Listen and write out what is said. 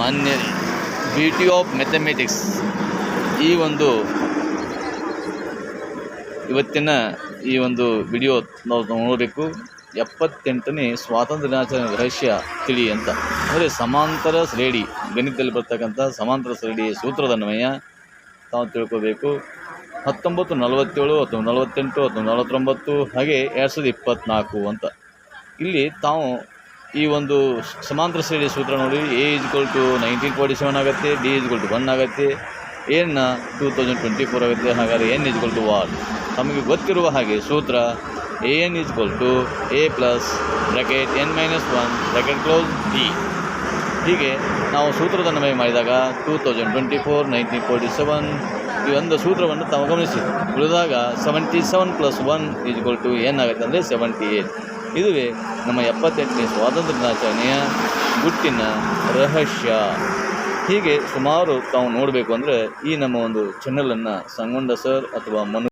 ಮಾನ್ಯರೇ beauty of mathematics ಈ ಒಂದು ಇವತ್ತಿನ ಈ ಒಂದು ವಿಡಿಯೋ ನಾವು ನೋಡಬೇಕು. ಎಪ್ಪತ್ತೆಂಟನೇ ಸ್ವಾತಂತ್ರ್ಯ ದಿನಾಚರಣೆ ರಹಸ್ಯ ತಿಳಿ ಅಂತ. ಅಂದರೆ ಸಮಾಂತರ ಶ್ರೇಣಿ ಗಣಿತದಲ್ಲಿ ಬರ್ತಕ್ಕಂಥ ಸಮಾಂತರ ಶ್ರೇಣಿ ಸೂತ್ರದನ್ವಯ ತಾವು ತಿಳ್ಕೋಬೇಕು. ಹತ್ತೊಂಬತ್ತು ನಲವತ್ತೇಳು ಅಥವಾ ನಲವತ್ತೆಂಟು ಅಥವಾ ನಲವತ್ತೊಂಬತ್ತು, ಹಾಗೆ ಎರಡು ಸಾವಿರದ ಇಪ್ಪತ್ತ್ನಾಲ್ಕು ಅಂತ. ಇಲ್ಲಿ ತಾವು ಈ ಒಂದು ಸಮಾಂತರ ಶ್ರೇಣಿ ಸೂತ್ರ ನೋಡಿ A equal to nineteen forty seven ಆಗುತ್ತೆ ಡಿ ಇಸ್ಕೊಲ್ ಟು ಒನ್ ಆಗುತ್ತೆ ಎನ್ನ ಟೂ ತೌಸಂಡ್ ಟ್ವೆಂಟಿ ಫೋರ್ ಆಗುತ್ತೆ, ಹಾಗಾದರೆ ಎನ್ ಇಸ್ಕೊಲ್ ಟು ವಾಟ್ ನಮಗೆ ಗೊತ್ತಿರುವ ಹಾಗೆ ಸೂತ್ರ A N equal to A plus bracket N minus one bracket close D ಹೀಗೆ ನಾವು ಸೂತ್ರದನ್ವಯ ಮಾಡಿದಾಗ two thousand twenty four nineteen forty seven ಈ ಒಂದು ಸೂತ್ರವನ್ನು ತಾವು ಗಮನಿಸಿ. ಉಳಿದಾಗ ಸೆವೆಂಟಿ ಸೆವೆನ್ ಪ್ಲಸ್ ಒನ್ ಈಜ್ಗಳು ಟು ಏನಾಗುತ್ತೆ ಅಂದರೆ ಸೆವೆಂಟಿ ಏಯ್ಟ್ ಇದುವೇ ನಮ್ಮ ಎಪ್ಪತ್ತೆಂಟನೇ ಸ್ವಾತಂತ್ರ್ಯ ದಿನಾಚರಣೆಯ ಗುಟ್ಟಿನ ರಹಸ್ಯ. ಹೀಗೆ ಸುಮಾರು ತಾವು ನೋಡಬೇಕು ಅಂದರೆ ಈ ನಮ್ಮ ಒಂದು ಚಾನಲನ್ನು ಸಂಗೊಂಡ ಸರ್ ಅಥವಾ ಮನು